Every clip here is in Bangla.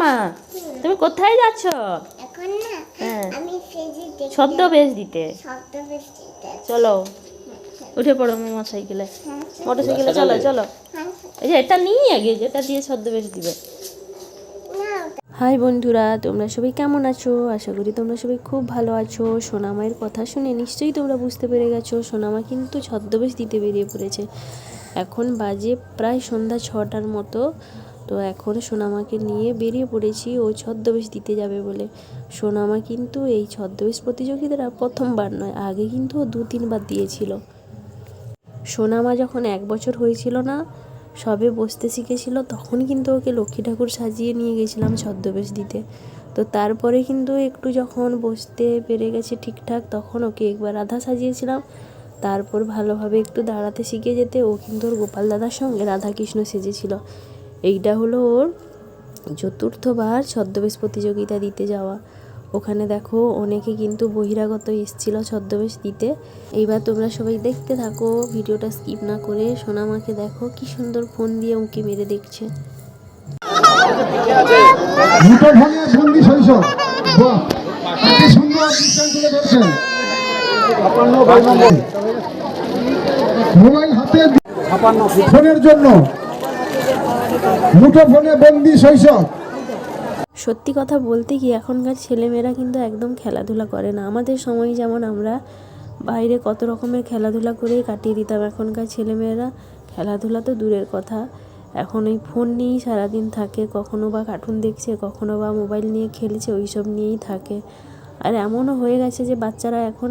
সোনামা তুমি কোথায় যাচ্ছ? এখন না হ্যাঁ। আমি দেখতে ছদ্মবেশ দিতে। শব্দ বৃষ্টিতে চলো উঠে পড়ো মোটর সাইকেলে। হ্যাঁ মোটর সাইকেলে চলো চলো। হ্যাঁ। এই যে এটা নিই আগে যেটা দিয়ে ছদ্মবেশ দিবে। হাই বন্ধুরা তোমরা সবাই কেমন আছো? আশা করি তোমরা সবাই খুব ভালো আছো। সোনামায়ের কথা শুনে নিশ্চয়ই তোমরা বুঝতে পেরে গেছো। সোনামা কিন্তু ছদ্মবেশ দিতে বেরিয়ে পড়েছে। এখন বাজে প্রায় সন্ধ্যা ছটার মতো। তো এখন সোনামাকে নিয়ে বেরিয়ে পড়েছি, ও ছদ্মবেশ দিতে যাবে বলে। সোনামা কিন্তু এই ছদ্মবেশ প্রতিযোগিতাটা প্রথমবার নয়, আগে কিন্তু ও দু, তিনবার দিয়েছিল। সোনামা যখন এক বছর হয়েছিল না, সবে বসতে শিখেছিল, তখন কিন্তু ওকে লক্ষ্মী ঠাকুর সাজিয়ে নিয়ে গেছিলাম ছদ্মবেশ দিতে। তো তারপরে কিন্তু একটু যখন বসতে পেরে গেছে ঠিকঠাক, তখন ওকে একবার রাধা সাজিয়েছিলাম। তারপর ভালোভাবে একটু দাঁড়াতে শিখে যেতে ও কিন্তু ওর গোপাল দাদার সঙ্গে রাধাকৃষ্ণ সেজেছিল। এইটা হলো ওর চতুর্থবার ছদ্মবেশ প্রতিযোগিতা দিতে যাওয়া। ওখানে দেখো অনেকে কিন্তু বহিরাগত এসেছিল ছদ্মবেশ দিতে। এইবার তোমরা সবাই দেখতে থাকো ভিডিওটা স্কিপ না করে সোনামাকে দেখো কি সুন্দর ফোন দিয়ে উঁকি মেরে দেখছে। মোবাইল হাতে ফোনের জন্য। মুঠোফোনে শৈশব। সত্যি কথা বলতে কি, এখনকার ছেলেমেয়েরা কিন্তু একদম খেলাধুলা করে না। আমাদের সময় যেমন আমরা বাইরে কত রকমের খেলাধুলা করেই কাটিয়ে দিতাম, এখনকার ছেলেমেয়েরা খেলাধুলা তো দূরের কথা। এখন ওই ফোন নিয়েই সারাদিন থাকে, কখনো বা কার্টুন দেখছে, কখনো বা মোবাইল নিয়ে খেলছে, ওইসব নিয়েই থাকে। আর এমনও হয়ে গেছে যে বাচ্চারা এখন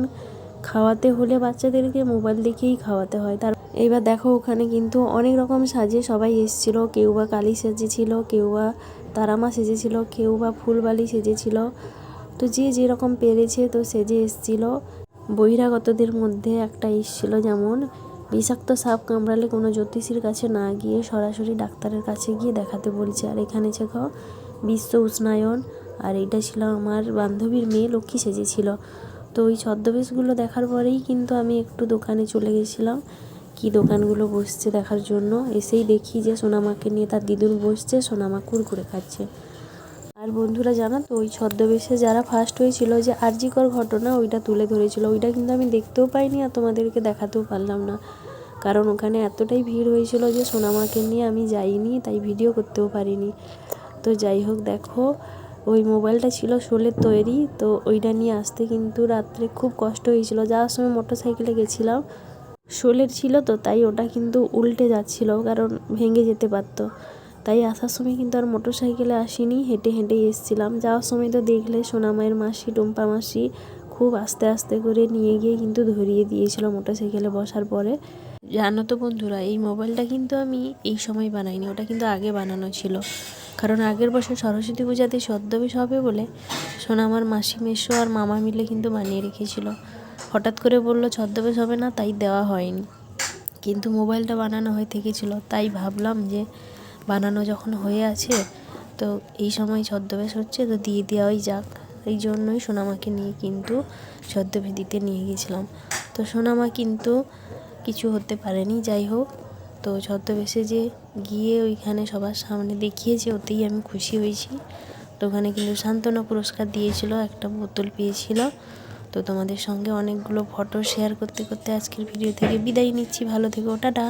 খাওয়াতে হলে বাচ্চাদেরকে মোবাইল দেখেই খাওয়াতে হয়। তার এইবার দেখো ওখানে কিন্তু অনেক রকম সাজে সবাই এসেছিল। কেউ বা কালী সেজেছিল, কেউ বা তারামা সেজেছিল, কেউ বা ফুলবালি সেজেছিল। তো যে যেরকম পেরেছে তো সেজে এসেছিল। বহিরাগতদের মধ্যে একটা এসেছিল যেমন, বিষাক্ত সাপ কামড়ালে কোনো জ্যোতিষীর কাছে না গিয়ে সরাসরি ডাক্তারের কাছে গিয়ে দেখাতে বলছে। আর এখানে শেখাও বিশ্ব উষ্ণায়ন। আর এইটা ছিল আমার বান্ধবীর মেয়ে লক্ষ্মী সেজেছিল। তো ওই ছদ্মবেশগুলো দেখার পরেই কিন্তু আমি একটু দোকানে চলে গেছিলাম। কি দোকানগুলো বসছে দেখার জন্য? এসেই দেখি যে সোনামাকে নিয়ে তার দিদুন বসছে, সোনামা কুরকুরে খাচ্ছে। আর বন্ধুরা জানো তো, ওই ছদ্মবেশে যারা ফার্স্ট হয়েছিল যে আরজিকর ঘটনা, ওইটা তুলে ধরেছিল। ওইটা কিন্তু আমি দেখতেও পাইনি আর তোমাদেরকে দেখাতেও পারলাম না। কারণ ওখানে এতটাই ভিড় হয়েছিল যে সোনামাকে নিয়ে আমি যাইনি, তাই ভিডিও করতেও পারিনি। তো যাই হোক, দেখো ওই মোবাইলটা ছিল শোলের তৈরি, তো ওইটা নিয়ে আসতে কিন্তু রাত্রে খুব কষ্ট হয়েছিল। যাওয়ার সময় মোটর সাইকেলে গেছিলাম, শোলের ছিল তো, তাই ওটা কিন্তু উল্টে যাচ্ছিল, কারণ ভেঙে যেতে পারতো। তাই আসার সময় কিন্তু আর মোটর সাইকেলে আসিনি, হেঁটে হেঁটে এসেছিলাম। যাওয়ার সময় তো দেখলে সোনামায়ের মাসি, টুম্পা মাসি খুব আস্তে আস্তে করে নিয়ে গিয়ে কিন্তু ধরিয়ে দিয়েছিল মোটর সাইকেলে বসার পরে। জানো তো বন্ধুরা, এই মোবাইলটা কিন্তু আমি এই সময় বানাইনি, ওটা কিন্তু আগে বানানো ছিল। কারণ আগের বছর সরস্বতী পূজাতে ছদ্মবেশ হবে বলে সোনামার মাসি মেশো আর মামা মিলে কিন্তু বানিয়ে রেখেছিল। হঠাৎ করে বলল ছদ্মবেশ হবে না, তাই দেওয়া হয়নি। কিন্তু মোবাইলটা বানানো হয়ে থেকেছিল, তাই ভাবলাম যে বানানো যখন হয়ে আছে, তো এই সময় ছদ্মবেশ হচ্ছে, তো দিয়ে দেওয়াই যাক। এই জন্যই সোনামাকে নিয়ে কিন্তু ছদ্মবেশ দিতে নিয়ে গেছিলাম। তো সোনামা কিন্তু কিছু হতে পারেনি, যাই হোক। তো ছদ্মবেশে যে গিয়ে ওইখানে সবার সামনে দেখিয়েছে, ওতেই আমি খুশি হয়েছি। তো ওখানে কিন্তু সান্ত্বনা পুরস্কার দিয়েছিল, একটা বোতল পেয়েছিল। তো তোমাদের সঙ্গে অনেকগুলো ফটো শেয়ার করতে করতে আজকের ভিডিও থেকে বিদায় নিচ্ছি। ভালো থেকো, টাটা।